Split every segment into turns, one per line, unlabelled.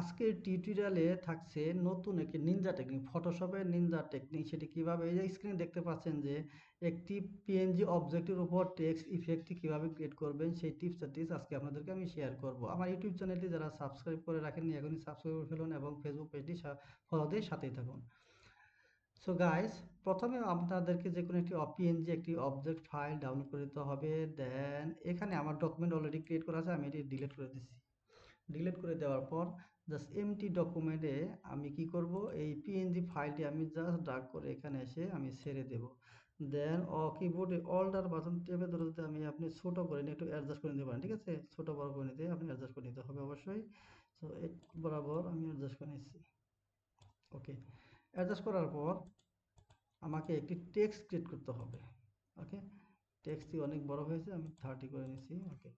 আজকের টিউটোরিয়ালে থাকছে নতুন একটি নিনজা টেকনিক ফটোশপের নিনজা টেকনিক সেটি কীভাবে, এই যে স্ক্রিনে দেখতে পাচ্ছেন যে একটি পিএনজি অবজেক্টের উপর টেক্সট ইফেক্টটি কীভাবে ক্রিয়েট করবেন, সেই টিপস আর টিপস আজকে আপনাদেরকে আমি শেয়ার করব। আমার ইউটিউব চ্যানেলটি যারা সাবস্ক্রাইব করে রাখেননি, এখনই সাবস্ক্রাইব করে ফেলুন এবং ফেসবুক পেজটি ফলো দিয়ে সাথেই থাকুন। সো গাইস প্রথমে আপনাদেরকে যে কোনো একটি পিএনজি একটি অবজেক্ট ফাইল ডাউনলোড করে দিতে হবে। দেন এখানে আমার ডকুমেন্ট অলরেডি ক্রিয়েট করা আছে, আমি এটি ডিলিট করে দিচ্ছি। ডিলিট করে দেওয়ার পর জাস্ট এমটি ডকুমেন্টে আমি কি করব? এই পিএনজি ফাইলটি আমি জাস্ট ডাক করে এখানে এসে আমি ছেড়ে দেব। দেন অ কিবোর্ডে অল্টার বাটন টেপে ধরে যদি আমি আপনি ছোট করে নিয়ে একটু অ্যাডজাস্ট করে নিতে পারেন, ঠিক আছে? ছোট বড় করে নিতে আপনি অ্যাডজাস্ট করে নিতে হবে অবশ্যই। এই বরাবর আমি অ্যাডজাস্ট করে নিচ্ছি। ওকে অ্যাডজাস্ট করার পর আমাকে একটি টেক্সট ক্রিয়েট করতে হবে। ওকে টেক্সটটি অনেক বড় হয়েছে, আমি থার্টি করে নিচ্ছি। ওকে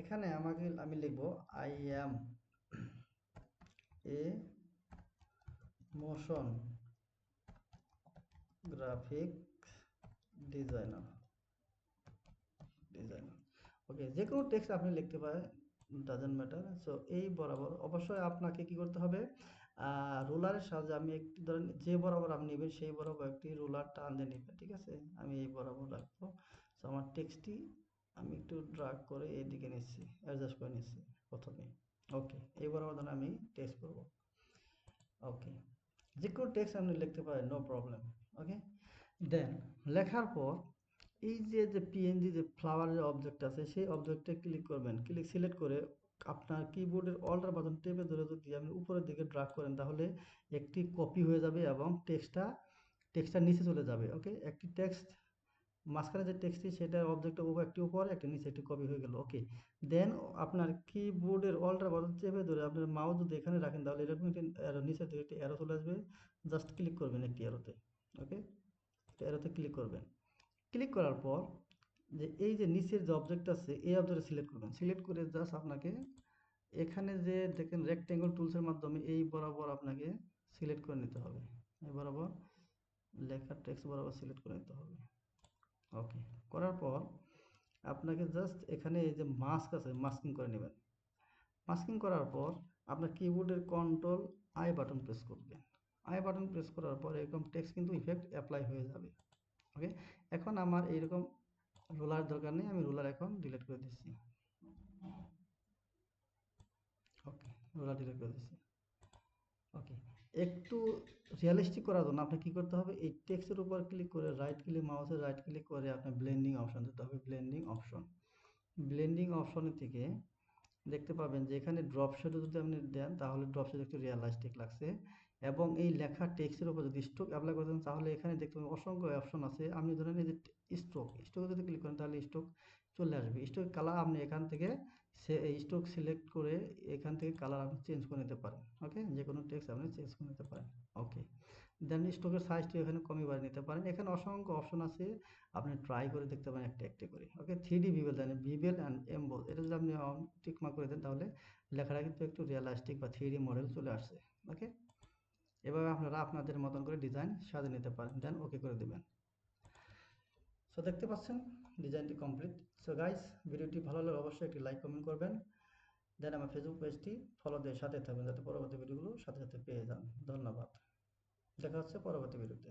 এখানে আমাকে আমি লিখব I am a motion graphic designer designer okay যে কোনো টেক্সট আপনি লিখতে পারেন ডাজেন্ট ম্যাটার সো এই বরাবর অবশ্যই আপনাকে কি করতে হবে? রুলারের সাহায্যে আমি একটি, ধরেন যে বরাবর আপনি নেবেন, সেই বরাবর একটি রুলার টান দিয়ে নেবেন, ঠিক আছে? আমি এই বরাবর রাখব। সো আমার টেক্সটটি আমি একটু ড্রাগ করে এইদিকে নিচ্ছি অ্যাডজাস্ট করে নিচ্ছি প্রথমে। ওকে এই বরাবর আমি টেক্সট করব। ওকে যে কোনো টেক্সট আপনি লিখতে পারেন নো প্রবলেম ওকে দেন লেখার পর এই যে যে পিএনজি যে ফ্লাওয়ারের অবজেক্ট আছে, সেই অবজেক্টে ক্লিক করবেন। ক্লিক সিলেক্ট করে আপনার কিবোর্ডের অল্টার বাটন টেপে ধরে যদি আপনি উপরের দিকে ড্রাগ করেন, তাহলে একটি কপি হয়ে যাবে এবং টেক্সটটা টেক্সটটা নিচে চলে যাবে ওকে একটি টেক্সট মাঝখানে যে টেক্সটটি সেটার অবজেক্টটা উপর একটি উপরে, একটি নিচে একটি কপি হয়ে গেল ওকে দেন আপনার কিবোর্ডের অল্টার বাটন চেপে ধরে আপনার মাউস যদি এখানে রাখেন, তাহলে এরকম একটি অ্যারো নিচে থেকে একটি অ্যারো চলে আসবে। জাস্ট ক্লিক করবেন একটি অ্যারোতে ওকে অ্যারোতে ক্লিক করবেন। ক্লিক করার পর যে এই যে নিচের যে অবজেক্ট আছে, এই অবজেক্টে সিলেক্ট করবেন। সিলেক্ট করে জাস্ট আপনাকে এখানে যে দেখেন রেক্টেঙ্গল টুলসের মাধ্যমে এই বরাবর আপনাকে সিলেক্ট করে নিতে হবে। এই বরাবর লেখার টেক্সট বরাবর সিলেক্ট করে নিতে হবে। ওকে করার পর আপনাকে জাস্ট এখানে এই যে মাস্ক আছে মাস্কিং করে নেবেন। মাস্কিং করার পর আপনার কিবোর্ডের কন্ট্রোল আই বাটন প্রেস করবেন। আই বাটন প্রেস করার পর এরকম টেক্সট কিন্তু ইফেক্ট অ্যাপ্লাই হয়ে যাবে। ওকে এখন আমার এইরকম রোলার দরকার নেই, আমি রোলার এখন ডিলিট করে দিচ্ছি। ওকে রোলার ডিলিট করে দিচ্ছি। একটু রিয়েলিস্টিক করার জন্য আপনাকে কী করতে হবে? এই টেক্সটের উপর ক্লিক করে রাইট ক্লিক মাউসে রাইট ক্লিক করে আপনার ব্লেন্ডিং অপশন দিতে হবে ব্লেন্ডিং অপশন ব্লেন্ডিং অপশনের থেকে দেখতে পাবেন যে এখানে ড্রপ শেডও যদি আপনি দেন, তাহলে ড্রপ শেড একটু রিয়েলাইস্টিক লাগছে। এবং এই লেখা টেক্সটের উপর যদি স্ট্রোক অ্যাপ্লাই করতেন তাহলে এখানে দেখতে পাবেন অসংখ্য অপশন আছে। আপনি ধরেন এই যে স্ট্রোক স্ট্রোকে যদি ক্লিক করেন, তাহলে স্ট্রোক চলে আসবে। স্ট্রোক কালার আপনি এখান থেকে সে স্ট্রোক সিলেক্ট করে এখান থেকে কালার আপনি চেঞ্জ করে নিতে পারেন ওকে টেক্সট আপনি চেঞ্জ করে নিতে পারেন। ওকে দেন স্ট্রোকের সাইজটি এখানে কমই বাড়ি নিতে পারেন। এখানে অসংখ্য অপশন আছে। আপনি ট্রাই করে দেখতে পারেন একটা একটা করে। Okay three D bevel then bevel and emboss এটা যদি আপনি টিকমার্ক করে দেন তাহলে লেখাটা কিন্তু একটু রিয়েলাস্টিক বা থ্রি ডি মডেল চলে আসছে। ওকে এভাবে আপনারা আপনাদের মতন করে ডিজাইন সাজিয়ে নিতে পারেন। দেন ওকে করে দেবেন। সো দেখতে পাচ্ছেন ডিজাইনটি কমপ্লিট সো গাইস ভিডিওটি ভালো লাগলে অবশ্যই একটি লাইক কমেন্ট করবেন। দেন আমার ফেসবুক পেজটি ফলো দিয়ে সাথে থাকবেন, যাতে পরবর্তী ভিডিওগুলো সাথে সাথে পেয়ে যান। ধন্যবাদ। দেখা হচ্ছে পরবর্তী ভিডিওতে